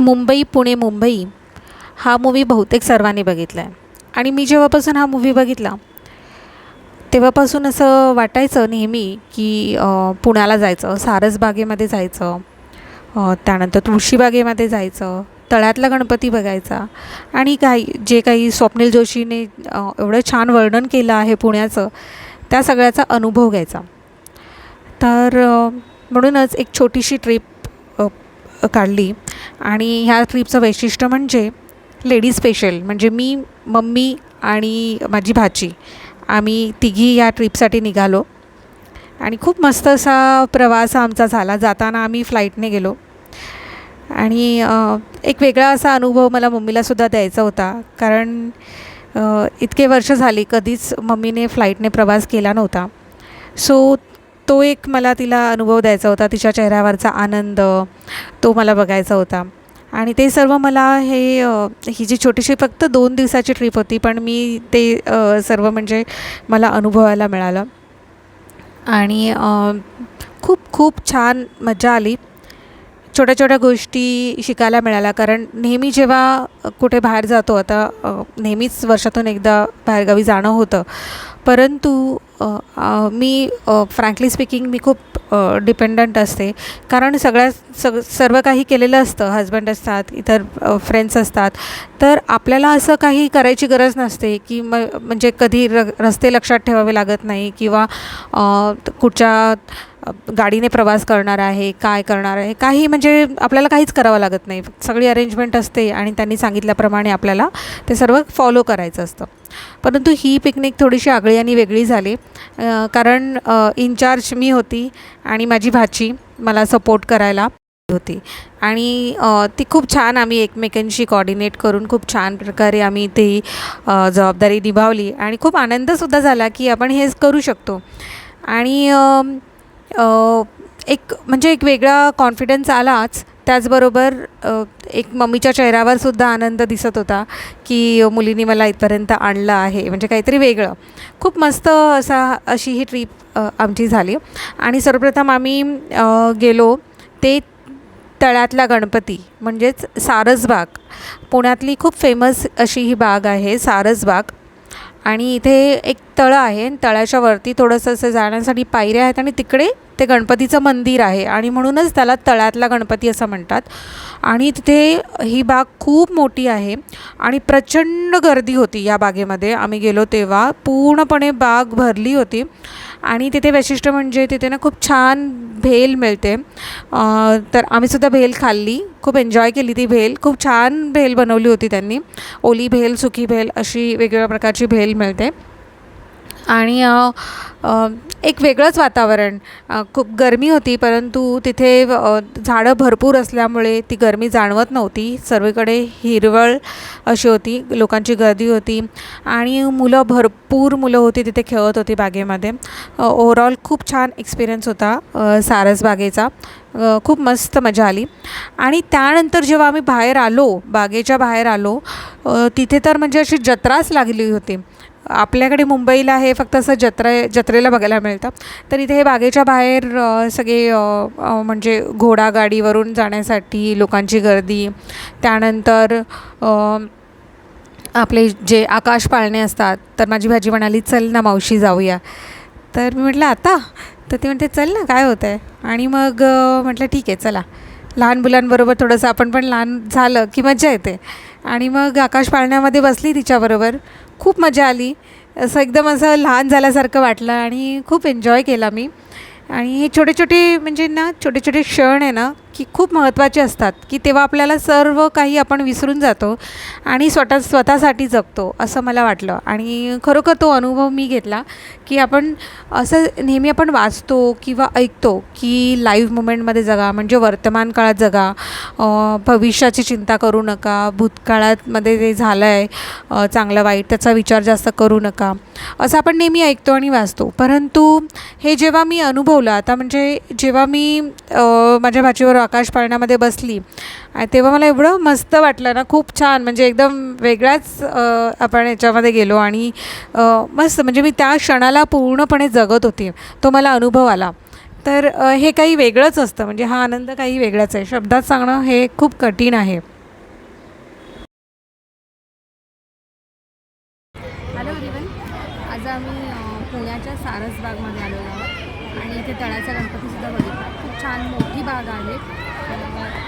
मुंबई पुणे मुंबई हा मूवी बहुतेक सर्वांनी बघितला आहे. आणि मी जेव्हापासून हा मूवी बघितला तेव्हापासून असं वाटायचं नेहमी की पुण्याला जायचं सारसबागेमध्ये जायचं त्यानंतर तुळशीबागेमध्ये जायचं तळ्यातला गणपती बघायचा आणि काही जे काही स्वप्नील जोशीने एवढं छान वर्णन केलं आहे पुण्याचं त्या सगळ्याचा अनुभव घ्यायचा. तर म्हणूनच एक छोटीशी ट्रिप काढली. आणि ह्या ट्रिपचं वैशिष्ट्य म्हणजे लेडीज स्पेशल म्हणजे मी मम्मी आणि माझी भाची आम्ही तिघी या ट्रिपसाठी निघालो. आणि खूप मस्त असा प्रवास आमचा झाला. जाताना आम्ही फ्लाईटने गेलो. आणि एक वेगळा असा अनुभव मला मम्मीलासुद्धा द्यायचा होता. कारण इतके वर्ष झाली कधीच मम्मीने फ्लाईटने प्रवास केला नव्हता. सो तो एक मला तिला अनुभव द्यायचा होता तिच्या चेहऱ्यावरचा आनंद तो मला बघायचा होता. आणि ते सर्व मला हे ही जी छोटीशी फक्त दोन दिवसाची ट्रिप होती पण मी ते सर्व म्हणजे मला अनुभवायला मिळालं. आणि खूप खूप छान मजा आली. छोट्या छोट्या गोष्टी शिकायला मिळाल्या कारण नेहमी जेव्हा कुठे बाहेर जातो आता नेहमीच वर्षातून एकदा बाहेरगावी जाणं होतं. परंतु मी फ्रँकली स्पीकिंग मी खूप डिपेंडंट असते. कारण सगळ्या सग सर्व काही केलेलं असतं. हजबंड असतात इतर फ्रेंड्स असतात. तर आपल्याला असं काही करायची गरज नसते की म म्हणजे कधी र रस्ते लक्षात ठेवावे लागत नाही किंवा कुठच्या गाडीने प्रवास करणार आहे काय करणार आहे. काही म्हणजे आपल्याला काहीच करावं लागत नाही. सगळी अरेंजमेंट असते आणि त्यांनी सांगितल्याप्रमाणे आपल्याला ते सर्व फॉलो करायचं असतं. परंतु ही पिकनिक थोडीशी आगळी आणि वेगळी झाली. कारण इन्चार्ज मी होती आणि माझी भाची मला सपोर्ट करायला होती. आणि ती खूप छान आम्ही एकमेकांशी कॉर्डिनेट करून खूप छान प्रकारे आम्ही ती जबाबदारी निभावली आणि खूप आनंदसुद्धा झाला की आपण हेच करू शकतो. आणि एक म्हणजे एक वेगळा कॉन्फिडन्स आलाच त्याचबरोबर एक मम्मीच्या चेहऱ्यावर सुद्धा आनंद दिसत होता की मुलीने मला इथपर्यंत आणलं आहे. म्हणजे काहीतरी वेगळं. खूप मस्त असा अशी ही ट्रीप आमची झाली. आणि सर्वप्रथम आम्ही गेलो ते तळ्यातला गणपती म्हणजेच सारसबाग पुण्यातली खूप फेमस अशी ही बाग आहे सारसबाग आणि इथे एक तळं आहे तळ्याच्या वरती थोडंसं असं जाण्यासाठी पायऱ्या आहेत आणि तिकडे ते गणपतीचं मंदिर आहे आणि म्हणूनच त्याला तळ्यातला गणपती असं म्हणतात. आणि तिथे ही बाग खूप मोठी आहे आणि प्रचंड गर्दी होती या बागेमध्ये. आम्ही गेलो तेव्हा पूर्णपणे बाग भरली होती. आणि तिथे वैशिष्ट्य म्हणजे तिथे ना खूप छान भेल मिळते. तर आम्हीसुद्धा भेल खाल्ली. खूप एन्जॉय केली ती भेल. खूप छान भेल बनवली होती त्यांनी. ओली भेल सुकी भेल अशी वेगवेगळ्या प्रकारची भेल मिळते. आणि एक वेगळंच वातावरण. खूप गरमी होती परंतु तिथे झाडं भरपूर असल्यामुळे ती गरमी जाणवत नव्हती. सर्वीकडे हिरवळ अशी होती लोकांची गर्दी होती आणि मुलं भरपूर मुलं होती तिथे खेळत होती बागेमध्ये. ओवरऑल खूप छान एक्सपिरियन्स होता सारस सारसबागेचा खूप मस्त मजा आली. आणि त्यानंतर जेव्हा आम्ही बाहेर आलो बागेच्या बाहेर आलो तिथे तर म्हणजे अशी जत्राच लागली होती. आपल्याकडे मुंबईला हे फक्त असं जत्रे जत्रेला बघायला मिळतं. तर इथे हे बागेच्या बाहेर सगळे म्हणजे घोडागाडीवरून जाण्यासाठी लोकांची गर्दी. त्यानंतर आपले जे आकाश पाळणे असतात तर माझी भाजी म्हणाली चल ना मावशी जाऊया. तर मी म्हटलं आता? तर ती म्हणते चल ना काय होतं आहे आणि मग म्हटलं ठीक आहे चला. लहान मुलांबरोबर थोडंसं आपण पण लहान झालं की मजा येते. आणि मग आकाश पाळण्यामध्ये बसली तिच्याबरोबर. खूप मजा आली. असं एकदम असं लहान झाल्यासारखं वाटलं आणि खूप एन्जॉय केला मी. आणि हे छोटे छोटे म्हणजे ना छोटे छोटे क्षण आहे ना की खूप महत्त्वाचे असतात की तेव्हा आपल्याला सर्व काही आपण विसरून जातो आणि स्वतः स्वतःसाठी जगतो असं मला वाटलं. आणि खरोखर तो अनुभव मी घेतला की आपण असं नेहमी आपण वाचतो किंवा ऐकतो की लाईव्ह मुमेंटमध्ये जगा म्हणजे वर्तमान काळात जगा भविष्याची चिंता करू नका भूतकाळातमध्ये जे झालं आहे चांगलं वाईट त्याचा विचार जास्त करू नका. असं आपण नेहमी ऐकतो आणि वाचतो. परंतु हे जेव्हा मी अनुभवलं आता म्हणजे जेव्हा मी माझ्या भाचीवर आकाश पाळण्यामध्ये बसली आणि तेव्हा मला एवढं मस्त वाटलं ना खूप छान म्हणजे एकदम वेगळाच आपण याच्यामध्ये गेलो आणि मस्त म्हणजे मी त्या क्षणाला पूर्णपणे जगत होती. तो मला अनुभव आला. तर हे काही वेगळंच असतं. म्हणजे हा आनंद काही वेगळाच आहे. शब्दात सांगणं हे खूप कठीण आहे. Hello everyone. आज आम्ही पुण्याच्या सारसबागमध्ये आलेलो आहोत. आणि इथे तळ्याचा गणपतीसुद्धा बघितला. खूप छान मोठी बाग आहे.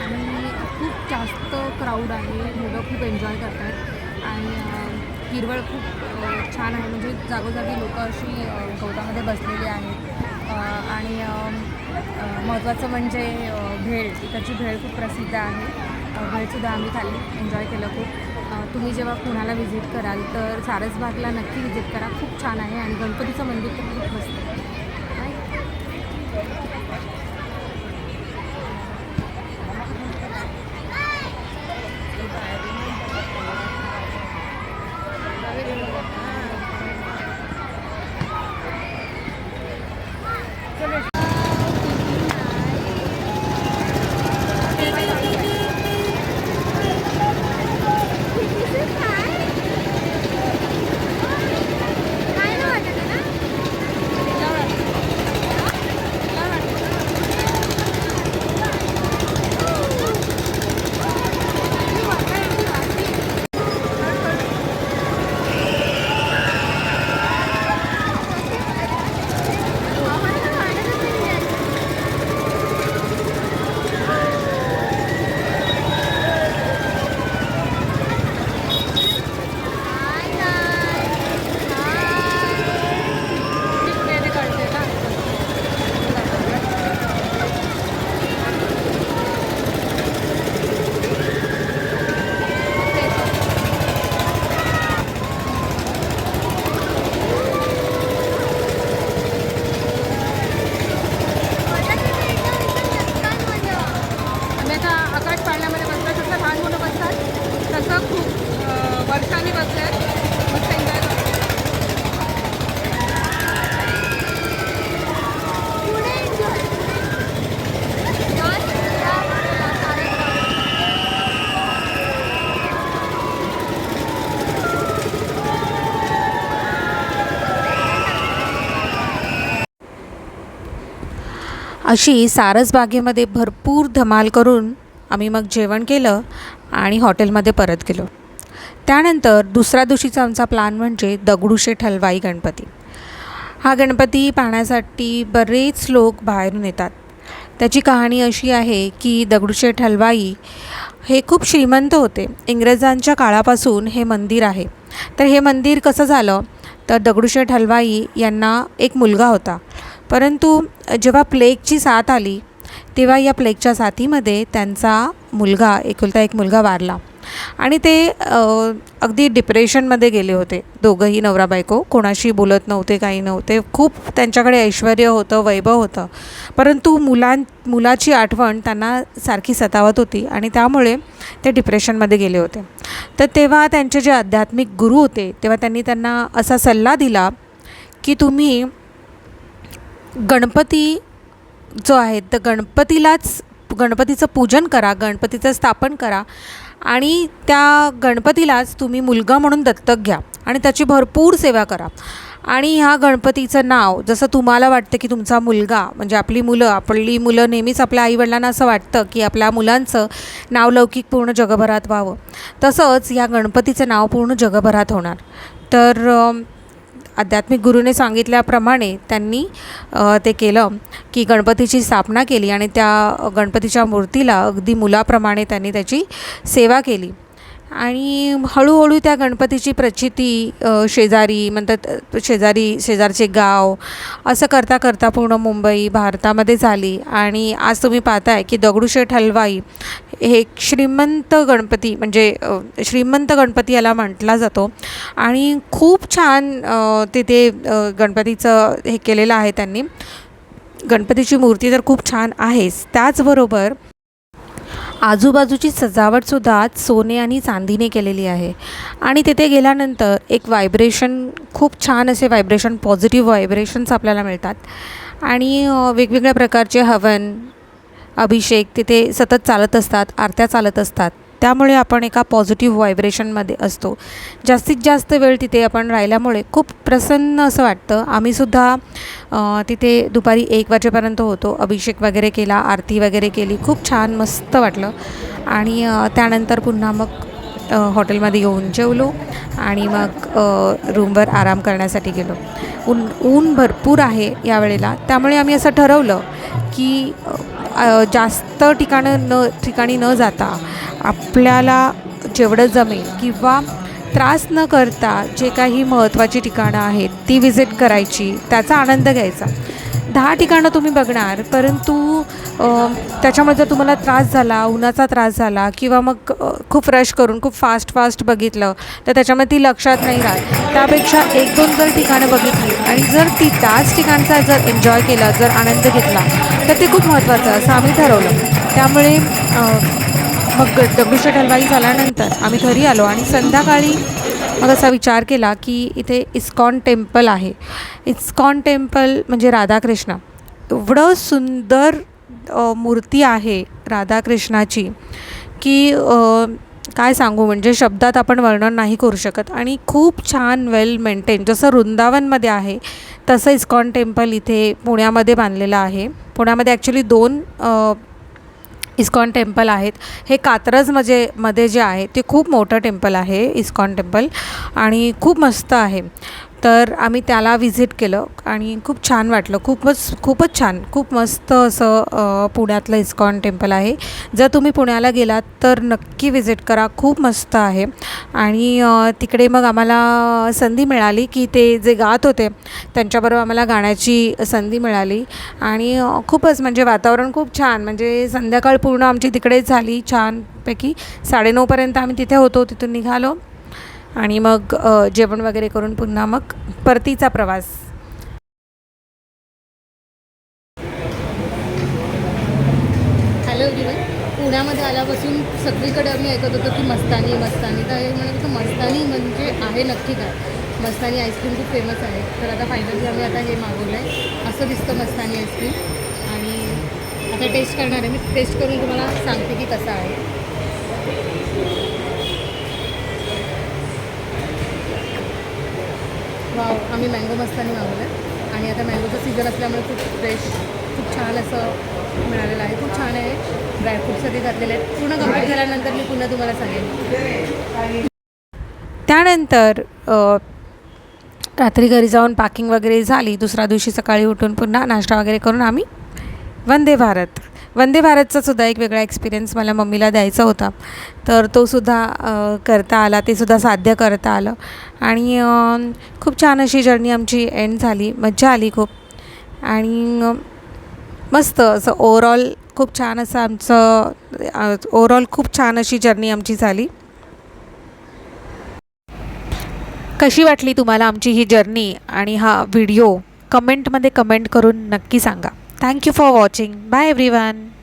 आणि खूप जास्त क्राऊड आहे. मुलं खूप एन्जॉय करतात आणि हिरवळ खूप छान आहे. म्हणजे जागोजागी लोकं अशी गवतामध्ये बसलेली आहेत. आणि महत्त्वाचं म्हणजे भेळ. इकडची भेळ खूप प्रसिद्ध आहे. भेळसुद्धा आम्ही खाल्ली. एन्जॉय केलं खूप. तुम्ही जेव्हा पुण्याला व्हिजिट कराल तर सारसबागला नक्की व्हिजिट करा. खूप छान आहे आणि गणपतीचं मंदिर तर खूप मस्त आहे. अशी सारसबागेमध्ये भरपूर धमाल करून आम्ही मग जेवण केलं आणि हॉटेलमध्ये परत गेलो. त्यानंतर दुसऱ्या दिवशीचा आमचा प्लॅन म्हणजे दगडूशेठ हलवाई गणपती. हा गणपती पाहण्यासाठी बरेच लोक बाहेरून येतात. त्याची कहाणी अशी आहे की दगडूशेठ हलवाई हे खूप श्रीमंत होते. इंग्रजांच्या काळापासून हे मंदिर आहे. तर हे मंदिर कसं झालं? तर दगडूशेठ हलवाई यांना एक मुलगा होता. परंतु जेव्हा प्लेगची साथ आली तेव्हा या प्लेगच्या साथीमध्ये त्यांचा मुलगा एकुलता एक मुलगा वारला. आणि ते अगदी डिप्रेशनमध्ये गेले होते. दोघंही नवरा बायको कोणाशी बोलत नव्हते काही नव्हते. खूप त्यांच्याकडे ऐश्वर होतं वैभव होतं. परंतु मुलां मुलाची आठवण त्यांना सारखी सतावत होती आणि त्यामुळे ते डिप्रेशनमध्ये गेले होते. तर तेव्हा त्यांचे जे आध्यात्मिक गुरु होते तेव्हा त्यांनी त्यांना असा सल्ला दिला की तुम्ही गणपती जो आहे तर गणपतीलाच गणपतीचं पूजन करा गणपतीचं स्थापन करा आणि त्या गणपतीलाच तुम्ही मुलगा म्हणून दत्तक घ्या आणि त्याची भरपूर सेवा करा. आणि ह्या गणपतीचं नाव जसं तुम्हाला वाटतं की तुमचा मुलगा म्हणजे आपली मुलं आपली मुलं नेहमीच आपल्या आईवडिलांना असं वाटतं की आपल्या मुलांचं नाव लौकिक पूर्ण जगभरात व्हावं. तसंच या गणपतीचं नाव पूर्ण जगभरात होणार. तर आध्यात्मिक गुरुने सांगितल्याप्रमाणे त्यांनी ते केलं की गणपतीची स्थापना केली आणि त्या गणपतीच्या मूर्तीला अगदी मुलाप्रमाणे त्यांनी त्याची सेवा केली. आणि हळूहळू त्या गणपतीची प्रचिती शेजारी म्हणतात शेजारी शेजारचे गाव असं करता करता पूर्ण मुंबई भारतामध्ये झाली. आणि आज तुम्ही पाहताय की दगडूशेठ हलवाई हे एक श्रीमंत गणपती म्हणजे श्रीमंत गणपती याला म्हटला जातो. आणि खूप छान तिथे गणपतीचं हे केलेलं आहे त्यांनी. गणपतीची मूर्ती तर खूप छान आहेच. त्याचबरोबर आजूबाजूची सजावटसुद्धा सोने आणि चांदीने केलेली आहे. आणि तिथे गेल्यानंतर एक व्हायब्रेशन खूप छान असे व्हायब्रेशन पॉझिटिव्ह व्हायब्रेशन्स आपल्याला मिळतात. आणि वेगवेगळ्या प्रकारचे हवन अभिषेक तिथे सतत चालत असतात आरत्या चालत असतात. त्यामुळे आपण एका पॉझिटिव्ह व्हायब्रेशनमध्ये असतो. जास्तीत जास्त वेळ तिथे आपण राहिल्यामुळे खूप प्रसन्न असं वाटतं. आम्हीसुद्धा तिथे दुपारी एक वाजेपर्यंत होतो. अभिषेक वगैरे केला आरती वगैरे केली. खूप छान मस्त वाटलं. आणि त्यानंतर पुन्हा मग हॉटेलमध्ये येऊन जेवलो आणि मग रूमवर आराम करण्यासाठी गेलो. ऊन ऊन भरपूर आहे यावेळेला. त्यामुळे आम्ही असं ठरवलं की जास्त ठिकाणं न ठिकाणी न जाता आपल्याला जेवढं जमेल किंवा त्रास न करता जे काही महत्त्वाची ठिकाणं आहेत ती व्हिजिट करायची त्याचा आनंद घ्यायचा. दहा ठिकाणं तुम्ही बघणार परंतु त्याच्यामध्ये त्याच्यामुळे जर तुम्हाला त्रास झाला उन्हाचा त्रास झाला किंवा मग खूप रश करून खूप फास्ट फास्ट बघितलं तर त्याच्यामध्ये ती लक्षात नाही राहत. त्यापेक्षा एक दोन जर ठिकाणं बघितली आणि जर ती त्याच ठिकाणचा जर एन्जॉय केला जर आनंद घेतला तर ते खूप महत्त्वाचं असं आम्ही ठरवलं. त्यामुळे मग दगडूशेठ हलवाई झाल्यानंतर आम्ही घरी आलो आणि संध्याकाळी मग असा विचार केला की इथे इस्कॉन टेम्पल आहे. इस्कॉन टेम्पल म्हणजे राधाकृष्ण. एवढं सुंदर मूर्ती आहे राधाकृष्णाची की काय सांगू? म्हणजे शब्दात आपण वर्णन नाही करू शकत. आणि खूप छान वेल मेंटेन जसं वृंदावनमध्ये आहे तसं इस्कॉन टेम्पल इथे पुण्यामध्ये बांधलेलं आहे. पुण्यामध्ये ॲक्च्युली दोन इस्कॉन टेम्पल आहेत. हे कात्रज म्हणजे मध्ये जे आहे ते खूप मोठं टेम्पल आहे इस्कॉन टेम्पल आणि खूप मस्त आहे. तर आम्ही त्याला व्हिजिट केलं आणि खूप छान वाटलं. खूपच खूपच छान. खूप मस्त असं पुण्यातलं इस्कॉन टेम्पल आहे. जर तुम्ही पुण्याला गेलात तर नक्की व्हिजिट करा. खूप मस्त आहे. आणि तिकडे मग आम्हाला संधी मिळाली की ते जे गात होते त्यांच्याबरोबर आम्हाला गाण्याची संधी मिळाली. आणि खूपच म्हणजे वातावरण खूप छान. म्हणजे संध्याकाळ पूर्ण आमची तिकडेच झाली. छानपैकी साडेनऊपर्यंत आम्ही तिथे होतो. तिथून निघालो. आणि मग जेवण वगैरे करून पुन्हा मग परतीचा प्रवास. हॅलो पुण्यामध्ये आल्यापासून सगळीकडे आम्ही ऐकत होतो की मस्तानी मस्तानी. तर हे म्हणत होतं मस्तानी म्हणजे आहे नक्की काय? मस्तानी आईस्क्रीम खूप फेमस आहे. तर आता फायनली आम्ही आता हे मागवलं आहे असं दिसतं मस्तानी आईस्क्रीम आणि आता टेस्ट करणार आहे. मी टेस्ट करून तुम्हाला सांगते की कसं आहे. वाव आम्ही मँगो मस्तानी मागवलं आहे आणि आता मँगोचं सीझन असल्यामुळे खूप फ्रेश खूप छान असं मिळालेलं आहे. खूप छान आहे. ड्रायफ्रूटसाठी घातलेले आहेत. पूर्ण कंप्लीट झाल्यानंतर मी पुन्हा तुम्हाला सांगेन. त्यानंतर रात्री घरी जाऊन पॅकिंग वगैरे झाली. दुसऱ्या दिवशी सकाळी उठून पुन्हा नाश्ता वगैरे करून आम्ही वंदे भारत. वंदे भारतचा सुद्धा एक वेगळा एक्सपिरियन्स मला मम्मीला द्यायचा होता. तर तो सुद्धा करता आला ते सुद्धा साध्य करता आलं. आणि खूप छान अशी जर्नी आमची एंड झाली. मज्जा आली खूप. आणि मस्त असं ओवरऑल खूप छान असं आमचं ओवरऑल खूप छान अशी जर्नी आमची झाली. कशी वाटली तुम्हाला आमची ही जर्नी आणि हा व्हिडिओ कमेंटमध्ये कमेंट करून नक्की सांगा. Thank you for watching. Bye everyone.